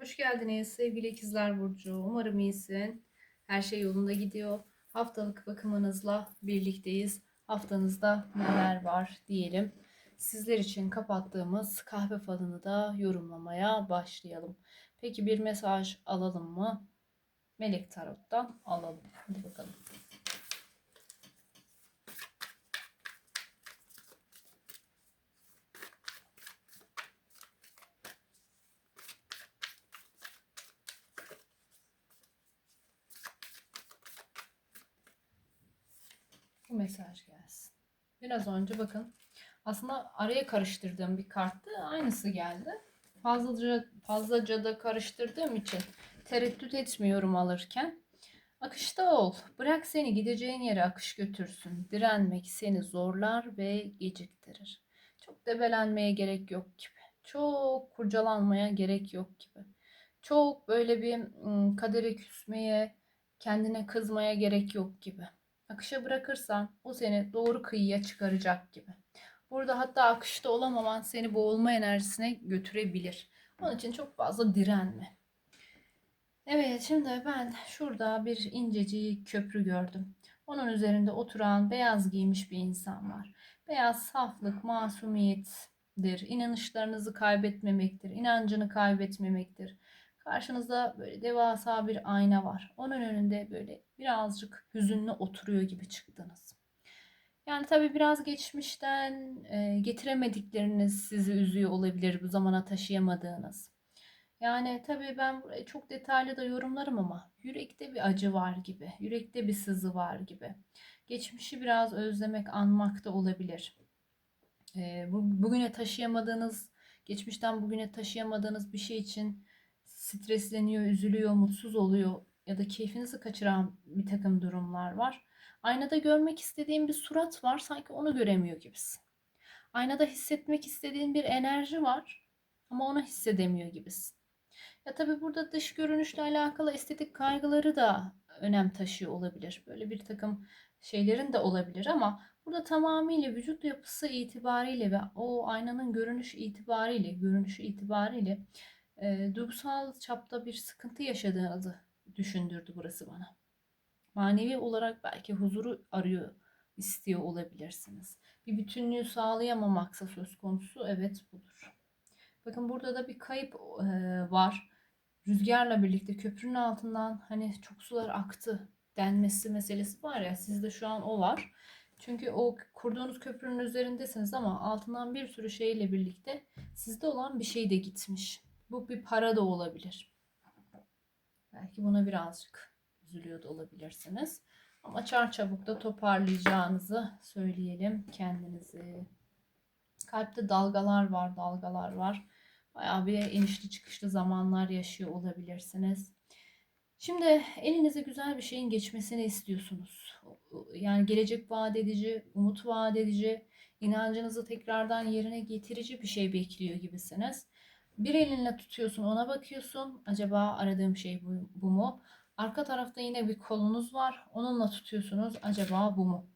Hoş geldiniz sevgili ikizler Burcu. Umarım iyisin. Her şey yolunda gidiyor. Haftalık bakımınızla birlikteyiz. Haftanızda neler var diyelim. Sizler için kapattığımız kahve falını da yorumlamaya başlayalım. Peki bir mesaj alalım mı? Melek Tarot'tan alalım. Hadi bakalım. Bu mesaj gelsin. Biraz önce bakın. Aslında araya karıştırdığım bir karttı. Aynısı geldi. Fazlaca, fazlaca da karıştırdığım için tereddüt etmiyorum alırken. Akışta ol. Bırak seni gideceğin yere akış götürsün. Direnmek seni zorlar ve geciktirir. Çok debelenmeye gerek yok gibi. Çok kurcalanmaya gerek yok gibi. Çok böyle bir ım, kadere küsmeye, kendine kızmaya gerek yok gibi. Akışa bırakırsan o seni doğru kıyıya çıkaracak gibi. Burada hatta akışta olamaman seni boğulma enerjisine götürebilir. Onun için çok fazla direnme. Evet şimdi ben şurada bir incecik köprü gördüm. Onun üzerinde oturan beyaz giymiş bir insan var. Beyaz saflık, masumiyettir. İnanışlarınızı kaybetmemektir. inancını kaybetmemektir. Karşınızda böyle devasa bir ayna var. Onun önünde böyle birazcık hüzünlü oturuyor gibi çıktınız. Yani tabii biraz geçmişten e, getiremedikleriniz sizi üzüyor olabilir bu zamana taşıyamadığınız. Yani tabii ben burayı çok detaylı da yorumlarım ama yürekte bir acı var gibi, yürekte bir sızı var gibi. Geçmişi biraz özlemek, anmak da olabilir. E, bu, bugüne taşıyamadığınız, geçmişten bugüne taşıyamadığınız bir şey için stresleniyor, üzülüyor, mutsuz oluyor ya da keyfinizi kaçıran bir takım durumlar var. Aynada görmek istediğin bir surat var, sanki onu göremiyor gibisin. Aynada hissetmek istediğin bir enerji var ama onu hissedemiyor gibisin. Ya tabii burada dış görünüşle alakalı estetik kaygıları da önem taşıyor olabilir. Böyle bir takım şeylerin de olabilir ama burada tamamıyla vücut yapısı itibariyle ve o aynanın görünüş itibariyle, görünüşü itibariyle e, duygusal çapta bir sıkıntı yaşadığınızı düşündürdü burası bana. Manevi olarak belki huzuru arıyor, istiyor olabilirsiniz. Bir bütünlüğü sağlayamamaksa söz konusu evet budur. Bakın burada da bir kayıp e, var. Rüzgarla birlikte köprünün altından hani çok sular aktı denmesi meselesi var ya sizde şu an o var. Çünkü o kurduğunuz köprünün üzerindesiniz ama altından bir sürü şeyle birlikte sizde olan bir şey de gitmiş. Bu bir para da olabilir. Belki buna birazcık üzülüyor da olabilirsiniz. Ama çarçabuk da toparlayacağınızı söyleyelim kendinizi. Kalpte dalgalar var, dalgalar var. Bayağı bir inişli çıkışlı zamanlar yaşıyor olabilirsiniz. Şimdi elinize güzel bir şeyin geçmesini istiyorsunuz. Yani gelecek vaat edici, umut vaat edici, inancınızı tekrardan yerine getirici bir şey bekliyor gibisiniz. Bir elinle tutuyorsun ona bakıyorsun. Acaba aradığım şey bu, bu mu? Arka tarafta yine bir kolunuz var. Onunla tutuyorsunuz. Acaba bu mu?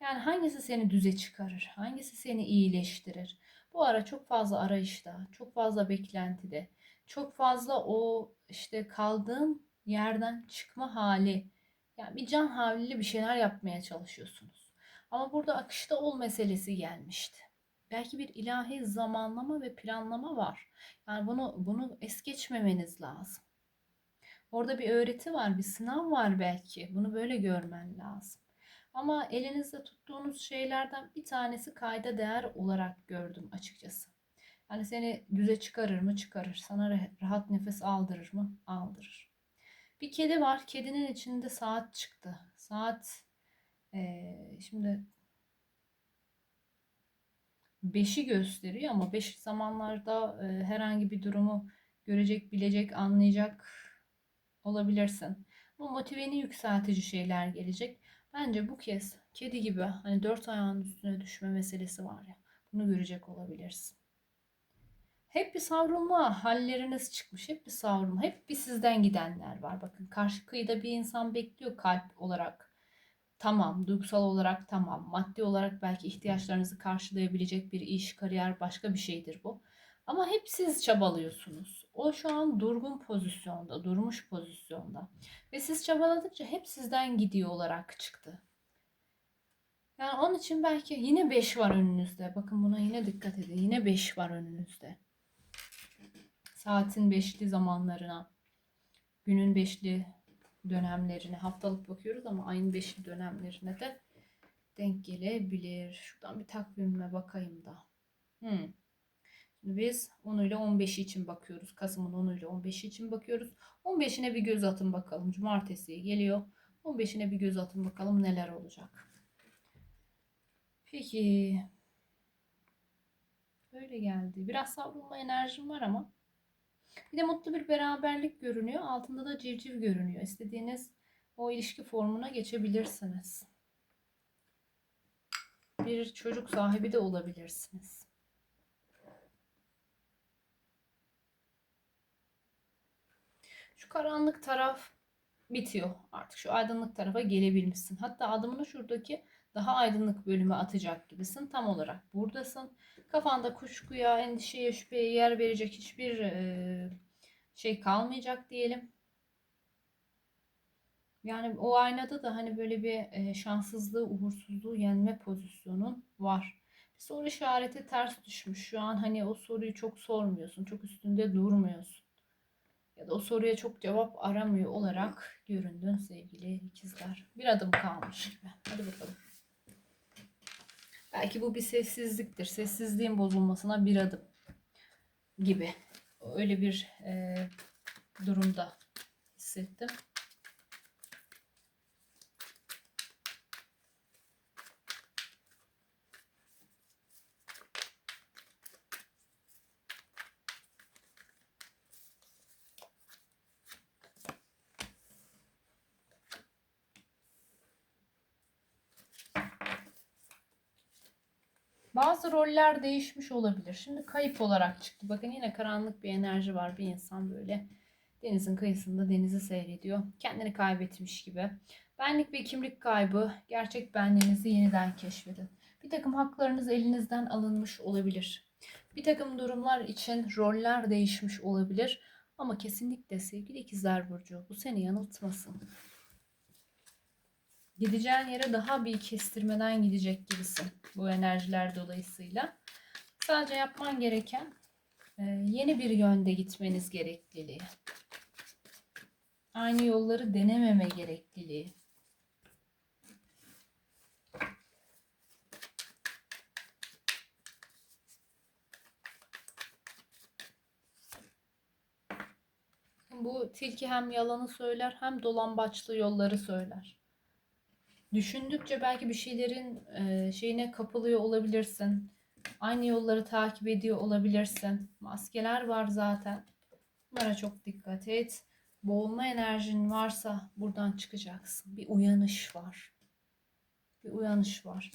Yani hangisi seni düze çıkarır? Hangisi seni iyileştirir? Bu ara çok fazla arayışta, çok fazla beklentide, çok fazla o işte kaldığın yerden çıkma hali. Yani bir can havliyle bir şeyler yapmaya çalışıyorsunuz. Ama burada akışta ol meselesi gelmişti. Belki bir ilahi zamanlama ve planlama var. Yani bunu bunu es geçmemeniz lazım. Orada bir öğreti var, bir sınav var belki. Bunu böyle görmen lazım. Ama elinizde tuttuğunuz şeylerden bir tanesi kayda değer olarak gördüm açıkçası. Yani seni düze çıkarır mı? Çıkarır. Sana rahat nefes aldırır mı? Aldırır. Bir kedi var. Kedinin içinde saat çıktı. Saat ee, şimdi 5'i gösteriyor ama 5 zamanlarda e, herhangi bir durumu görecek, bilecek, anlayacak olabilirsin. Bu motiveni yükseltici şeyler gelecek. Bence bu kez kedi gibi hani dört ayağın üstüne düşme meselesi var ya. Bunu görecek olabilirsin. Hep bir savrulma halleriniz çıkmış. Hep bir savrulma. Hep bir sizden gidenler var. Bakın karşı kıyıda bir insan bekliyor kalp olarak. Tamam, duygusal olarak tamam. Maddi olarak belki ihtiyaçlarınızı karşılayabilecek bir iş, kariyer başka bir şeydir bu. Ama hep siz çabalıyorsunuz. O şu an durgun pozisyonda, durmuş pozisyonda. Ve siz çabaladıkça hep sizden gidiyor olarak çıktı. Yani onun için belki yine 5 var önünüzde. Bakın buna yine dikkat edin. Yine 5 var önünüzde. Saatin beşli zamanlarına, günün beşli dönemlerine, haftalık bakıyoruz ama ayın beşli dönemlerine de denk gelebilir. Şuradan bir takvimime bakayım da. Hmm. Şimdi biz 10 ile 15 için bakıyoruz. Kasım'ın 10 ile 15 için bakıyoruz. 15'ine bir göz atın bakalım. Cumartesiye geliyor. 15'ine bir göz atın bakalım neler olacak. Peki. Böyle geldi. Biraz savrulma enerjim var ama. Bir de mutlu bir beraberlik görünüyor. Altında da civciv görünüyor. İstediğiniz o ilişki formuna geçebilirsiniz. Bir çocuk sahibi de olabilirsiniz. Şu karanlık taraf bitiyor. Artık şu aydınlık tarafa gelebilmişsin. Hatta adımını şuradaki daha aydınlık bölüme atacak gibisin. Tam olarak buradasın. Kafanda kuşkuya, endişeye, şüpheye yer verecek hiçbir e, şey kalmayacak diyelim. Yani o aynada da hani böyle bir e, şanssızlığı, uğursuzluğu yenme pozisyonun var. Bir soru işareti ters düşmüş. Şu an hani o soruyu çok sormuyorsun. Çok üstünde durmuyorsun. Ya da o soruya çok cevap aramıyor olarak göründün sevgili ikizler. Bir adım kalmış gibi. Hadi bakalım. Belki bu bir sessizliktir. Sessizliğin bozulmasına bir adım gibi. Öyle bir e, durumda hissettim. Bazı roller değişmiş olabilir. Şimdi kayıp olarak çıktı. Bakın yine karanlık bir enerji var. Bir insan böyle denizin kıyısında denizi seyrediyor. Kendini kaybetmiş gibi. Benlik ve kimlik kaybı, gerçek benliğinizi yeniden keşfedin. Bir takım haklarınız elinizden alınmış olabilir. Bir takım durumlar için roller değişmiş olabilir. Ama kesinlikle sevgili ikizler Burcu bu seni yanıltmasın. Gideceğin yere daha bir kestirmeden gidecek gibisin bu enerjiler dolayısıyla. Sadece yapman gereken e, yeni bir yönde gitmeniz gerekliliği. Aynı yolları denememe gerekliliği. Bu tilki hem yalanı söyler hem dolambaçlı yolları söyler. Düşündükçe belki bir şeylerin e, şeyine kapılıyor olabilirsin. Aynı yolları takip ediyor olabilirsin. Maskeler var zaten. Bunlara çok dikkat et. Boğulma enerjin varsa buradan çıkacaksın. Bir uyanış var. Bir uyanış var.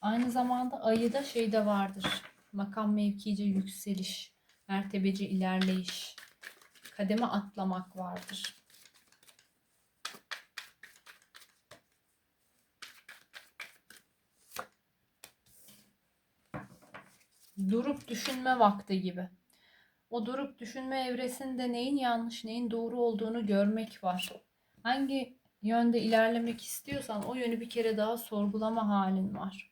Aynı zamanda ayıda şey de vardır. Makam mevkice yükseliş, mertebeci ilerleyiş, kademe atlamak vardır. Durup düşünme vakti gibi. O durup düşünme evresinde neyin yanlış, neyin doğru olduğunu görmek var. Hangi yönde ilerlemek istiyorsan o yönü bir kere daha sorgulama halin var.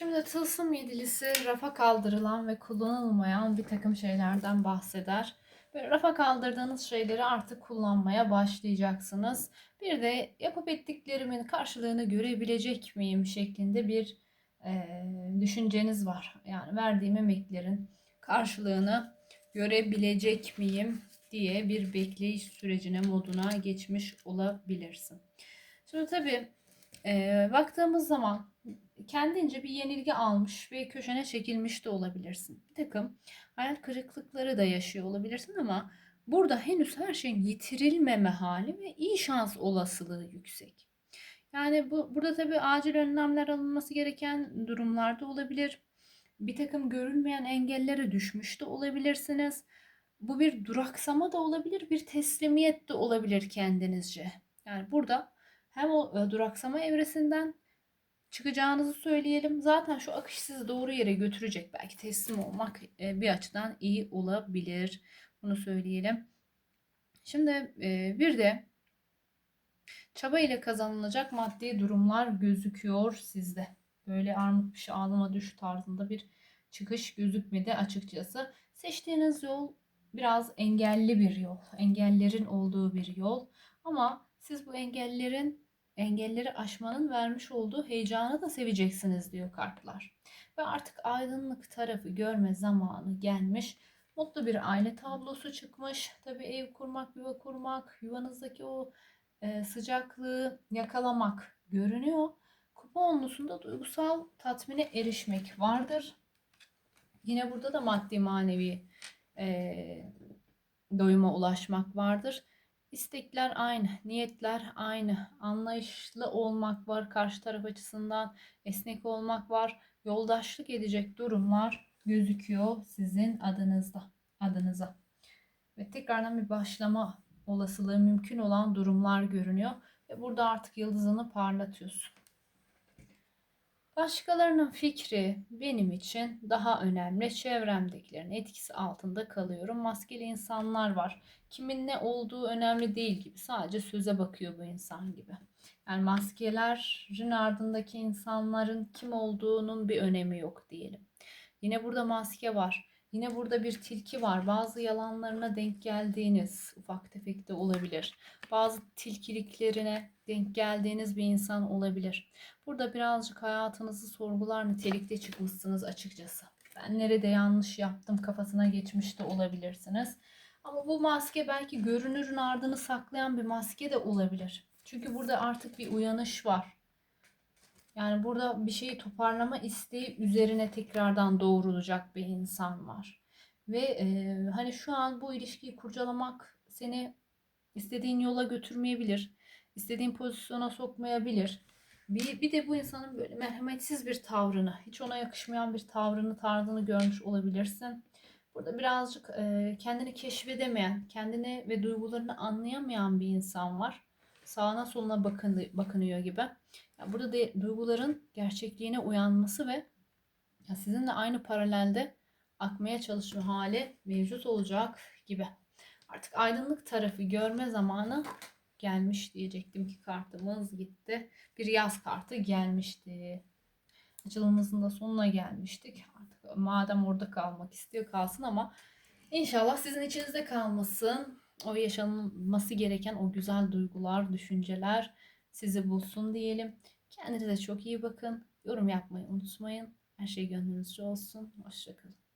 Şimdi tılsım yedilisi rafa kaldırılan ve kullanılmayan bir takım şeylerden bahseder. Böyle rafa kaldırdığınız şeyleri artık kullanmaya başlayacaksınız. Bir de yapıp ettiklerimin karşılığını görebilecek miyim şeklinde bir e, düşünceniz var. Yani verdiğim emeklerin karşılığını görebilecek miyim diye bir bekleyiş sürecine moduna geçmiş olabilirsin. Şimdi tabii e, baktığımız zaman kendince bir yenilgi almış ve köşene çekilmiş de olabilirsin. Bir takım hayal kırıklıkları da yaşıyor olabilirsin ama burada henüz her şeyin yitirilmeme hali ve iyi şans olasılığı yüksek. Yani bu burada tabii acil önlemler alınması gereken durumlarda olabilir. Bir takım görülmeyen engellere düşmüş de olabilirsiniz. Bu bir duraksama da olabilir, bir teslimiyet de olabilir kendinizce. Yani burada hem o e, duraksama evresinden çıkacağınızı söyleyelim. Zaten şu akış sizi doğru yere götürecek. Belki teslim olmak e, bir açıdan iyi olabilir. Bunu söyleyelim. Şimdi e, bir de çaba ile kazanılacak maddi durumlar gözüküyor sizde. Böyle armut piş ağlama düş tarzında bir çıkış gözükmedi açıkçası. Seçtiğiniz yol biraz engelli bir yol. Engellerin olduğu bir yol. Ama siz bu engellerin engelleri aşmanın vermiş olduğu heyecanı da seveceksiniz diyor kartlar. Ve artık aydınlık tarafı görme zamanı gelmiş. Mutlu bir aile tablosu çıkmış. Tabii ev kurmak, yuva kurmak, yuvanızdaki o e, sıcaklığı yakalamak görünüyor. Kupa onlusunda duygusal tatmine erişmek vardır. Yine burada da maddi manevi e, doyuma ulaşmak vardır. İstekler aynı, niyetler aynı, anlayışlı olmak var karşı taraf açısından, esnek olmak var, yoldaşlık edecek durumlar gözüküyor sizin adınızda, adınıza. Ve tekrardan bir başlama olasılığı mümkün olan durumlar görünüyor ve burada artık yıldızını parlatıyorsun. Başkalarının fikri benim için daha önemli. Çevremdekilerin etkisi altında kalıyorum. Maskeli insanlar var. Kimin ne olduğu önemli değil gibi. Sadece söze bakıyor bu insan gibi. Yani maskelerin ardındaki insanların kim olduğunun bir önemi yok diyelim. Yine burada maske var. Yine burada bir tilki var. Bazı yalanlarına denk geldiğiniz ufak tefek de olabilir. Bazı tilkiliklerine denk geldiğiniz bir insan olabilir. Burada birazcık hayatınızı sorgular nitelikte çıkmışsınız açıkçası. Ben nerede yanlış yaptım kafasına geçmiş de olabilirsiniz. Ama bu maske belki görünürün ardını saklayan bir maske de olabilir. Çünkü burada artık bir uyanış var. Yani burada bir şeyi toparlama isteği üzerine tekrardan doğrulacak bir insan var. Ve e, hani şu an bu ilişkiyi kurcalamak seni istediğin yola götürmeyebilir. istediğin pozisyona sokmayabilir. Bir, bir de bu insanın böyle merhametsiz bir tavrını, hiç ona yakışmayan bir tavrını, tarzını görmüş olabilirsin. Burada birazcık e, kendini keşfedemeyen, kendini ve duygularını anlayamayan bir insan var. Sağına soluna bakın, bakınıyor gibi. Yani burada de, duyguların gerçekliğine uyanması ve ya sizinle aynı paralelde akmaya çalışma hali mevcut olacak gibi. Artık aydınlık tarafı görme zamanı gelmiş diyecektim ki kartımız gitti. Bir yaz kartı gelmişti. Açılımımızın da sonuna gelmiştik. Artık madem orada kalmak istiyor kalsın ama inşallah sizin içinizde kalmasın. O yaşanması gereken o güzel duygular, düşünceler sizi bulsun diyelim. Kendinize çok iyi bakın. Yorum yapmayı unutmayın. Her şey gönlünüzce olsun. Hoşçakalın.